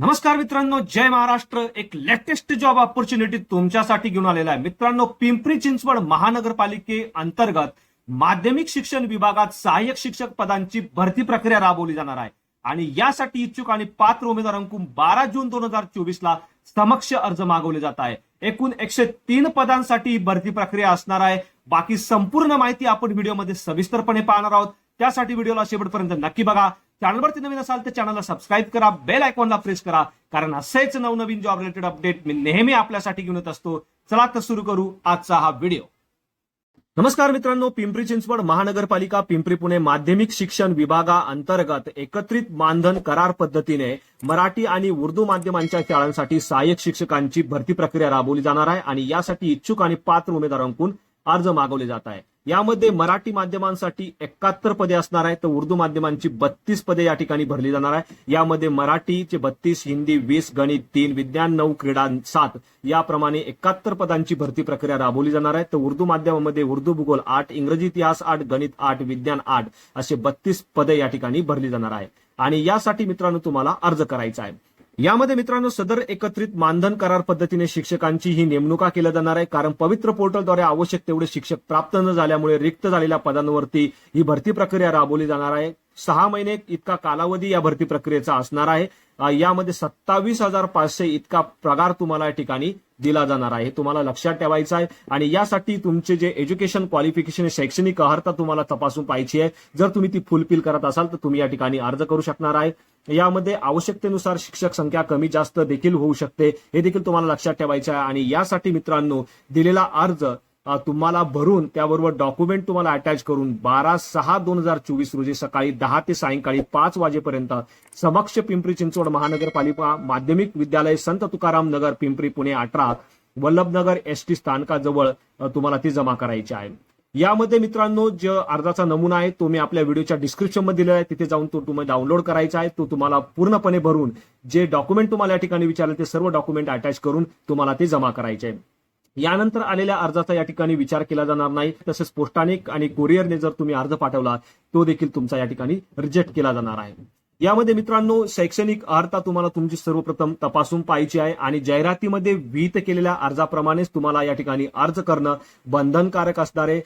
नमस्कार मित्रांनो जय महाराष्ट्र. एक लेटेस्ट जॉब ऑपॉर्च्युनिटी तुमच्यासाठी घेऊन आलेला आहे. मित्रांनो पिंपरी चिंचवड महानगरपालिके अंतर्गत माध्यमिक शिक्षण विभागात सहाय्यक शिक्षक पदांची भरती प्रक्रिया राबवली जाणार आहे. आणि यासाठी इच्छुक आणि पात्र उमेदवारांकडून बारा जून दोन हजार चोवीस ला समक्ष अर्ज मागवले जात आहे. एकूण एकशे तीन पदांसाठी ही भरती प्रक्रिया असणार आहे. बाकी संपूर्ण माहिती आपण व्हिडिओमध्ये सविस्तरपणे पाहणार आहोत. त्यासाठी व्हिडिओला शेवटपर्यंत नक्की बघा. चॅनलवरती नवीन असाल तर चॅनलला सबस्क्राईब करा बेल आयकॉनला प्रेस करा कारण असेच नवनवीन जॉब रिलेटेड अपडेट मी नेहमी आपल्यासाठी घेऊन येत असतो. चला तर सुरू करू आजचा हा व्हिडिओ नमस्कार मित्रांनो पिंपरी चिंचवड महानगरपालिका पिंपरी पुणे माध्यमिक शिक्षण विभागा अंतर्गत एकत्रित मानधन करार पद्धतीने मराठी आणि उर्दू माध्यमांच्या शाळांसाठी सहाय्यक शिक्षकांची भरती प्रक्रिया राबवली जाणार आहे आणि यासाठी इच्छुक आणि पात्र उमेदवारांकडून अर्ज मागवले जात आहे. यामध्ये मराठी माध्यमांसाठी एकाहत्तर पदे असणार आहे तर उर्दू माध्यमांची बत्तीस पदे या ठिकाणी भरली जाणार आहे. यामध्ये मराठीचे बत्तीस हिंदी वीस गणित तीन विज्ञान नऊ क्रीडा सात याप्रमाणे एकाहत्तर पदांची भरती प्रक्रिया राबवली जाणार आहे. तर उर्दू माध्यमामध्ये उर्दू भूगोल आठ इंग्रजी इतिहास आठ गणित आठ विज्ञान आठ असे बत्तीस पदे या ठिकाणी भरली जाणार आहे. आणि यासाठी मित्रांनो तुम्हाला अर्ज करायचा आहे. यामध्ये मित्रांनो सदर एकत्रित मानधन करार पद्धतीने शिक्षकांची ही नेमणुका केल्या जाणार आहे कारण पवित्र पोर्टलद्वारे आवश्यक तेवढे शिक्षक प्राप्त न झाल्यामुळे रिक्त झालेल्या पदांवरती ही भरती प्रक्रिया राबवली जाणार आहे. सहा महिने इतका कालावधी या भरती प्रक्रियेचा असणार आहे. यामध्ये सत्तावीस हजार पाचशे इतका पगार तुम्हाला या ठिकाणी दिला जाणार आहे. तुम्हाला लक्षात ठेवायचं आहे. आणि यासाठी तुमचे जे एज्युकेशन क्वालिफिकेशन शैक्षणिक अर्हता तुम्हाला तपासून पाहिजे आहे. जर तुम्ही ती फुलफिल करत असाल तर तुम्ही या ठिकाणी अर्ज करू शकणार आहे. यामध्ये आवश्यकतेनुसार शिक्षक संख्या कमी जास्त देखील होऊ शकते. हे देखील तुम्हाला लक्षात ठेवायचं आहे. आणि यासाठी मित्रांनो दिलेला अर्ज तुम्हाला भरून त्याबरोबर डॉक्युमेंट तुम्हाला अटॅच करून बारा सहा दोन हजार चोवीस रोजी सकाळी दहा ते सायंकाळी पाच वाजेपर्यंत समक्ष पिंपरी चिंचवड महानगरपालिका माध्यमिक विद्यालय संत तुकाराम नगर पिंपरी पुणे अठरा वल्लभनगर एस टी स्थानकाजवळ तुम्हाला ती जमा करायची आहे. यामध्ये मित्रांनो जो अर्जाचा नमुना आहे तो मी आपल्या व्हिडिओच्या डिस्क्रिप्शनमध्ये दिलेला आहे. तिथे जाऊन तो तुम्ही डाउनलोड करायचा आहे. तो तुम्हाला पूर्णपणे भरून जे डॉक्युमेंट तुम्हाला या ठिकाणी विचारले ते सर्व डॉक्युमेंट अटॅच करून तुम्हाला ते जमा करायचे आहे. यानंतर आलेल्या अर्जाचा या ठिकाणी विचार केला जाणार नाही. तसेच पोस्टाने आणि कोरिअरने जर तुम्ही अर्ज पाठवला तो देखील तुमचा या ठिकाणी रिजेक्ट केला जाणार आहे. यामध्ये मित्रांनो शैक्षणिक अर्हता तुम्हाला तुमची सर्वप्रथम तपासून पाहायची आहे आणि जाहिरातीमध्ये विहित केलेल्या अर्जाप्रमाणेच तुम्हाला या ठिकाणी अर्ज करणं बंधनकारक असणार आहे.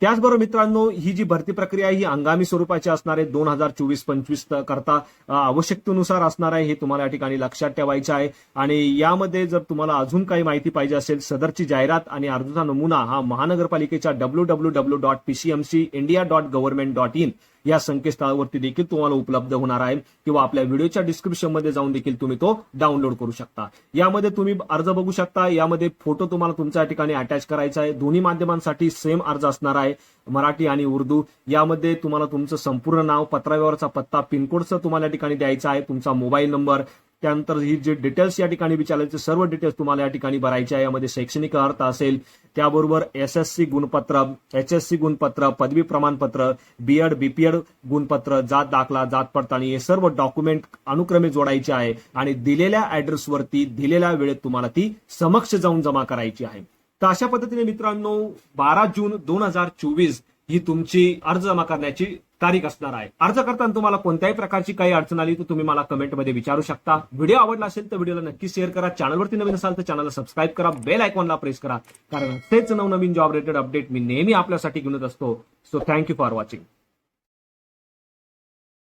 त्याचबरोबर मित्रांनो ही जी भरती प्रक्रिया ही हंगामी स्वरूपाची असणार आहे. दोन हजार चोवीस पंचवीस करता आवश्यकतेनुसार असणार आहे हे तुम्हाला या ठिकाणी लक्षात ठेवायचं आहे. आणि यामध्ये जर तुम्हाला अजून काही माहिती पाहिजे असेल सदरची जाहिरात आणि अर्जाचा नमुना हा महानगरपालिकेच्या W W W dot PCMC India dot government dot in. या संकेतस्थळावरती देखील तुम्हाला उपलब्ध होणार आहे किंवा आपल्या व्हिडिओच्या डिस्क्रिप्शनमध्ये जाऊन देखील तुम्ही तो डाउनलोड करू शकता. यामध्ये तुम्ही अर्ज बघू शकता. यामध्ये फोटो तुम्हाला तुमच्या ठिकाणी अटॅच करायचा आहे. दोन्ही माध्यमांसाठी सेम अर्ज असणार आहे मराठी आणि उर्दू. यामध्ये तुम्हाला तुमचं संपूर्ण नाव पत्राव्यवहारचा पत्ता पिनकोडचं तुम्हाला या ठिकाणी द्यायचा आहे. तुमचा मोबाईल नंबर त्यानंतर ही जे डिटेल्स या ठिकाणी विचारायचे सर्व डिटेल्स तुम्हाला या ठिकाणी भरायचे आहे. यामध्ये शैक्षणिक अर्थ असेल त्याबरोबर एस एस सी गुणपत्र एच एस सी गुणपत्र पदवी प्रमाणपत्र बीएड बीपीएड गुणपत्र जात दाखला जात पडताळणी हे सर्व डॉक्युमेंट अनुक्रमे जोडायचे आहे आणि दिलेल्या ऍड्रेसवरती दिलेल्या वेळेत तुम्हाला ती समक्ष जाऊन जमा करायची आहे. तर अशा पद्धतीने मित्रांनो बारा जून दोन हजार चोवीस ही तुमची अर्ज जमा करण्याची तारीख असणार आहे. अर्ज करताना तुम्हाला कोणत्याही प्रकारची काही अडचण आली तर तुम्ही मला कमेंटमध्ये विचारू शकता. व्हिडिओ आवडला असेल तर व्हिडिओला नक्की शेअर करा. चॅनलवरती नवीन असाल तर चॅनलला सबस्क्राईब करा. बेल आयकॉनला प्रेस करा. कारण तेच नवनवीन जॉब रिलेटेड अपडेट मी नेहमी आपल्यासाठी घेऊन असतो. So thank you for watching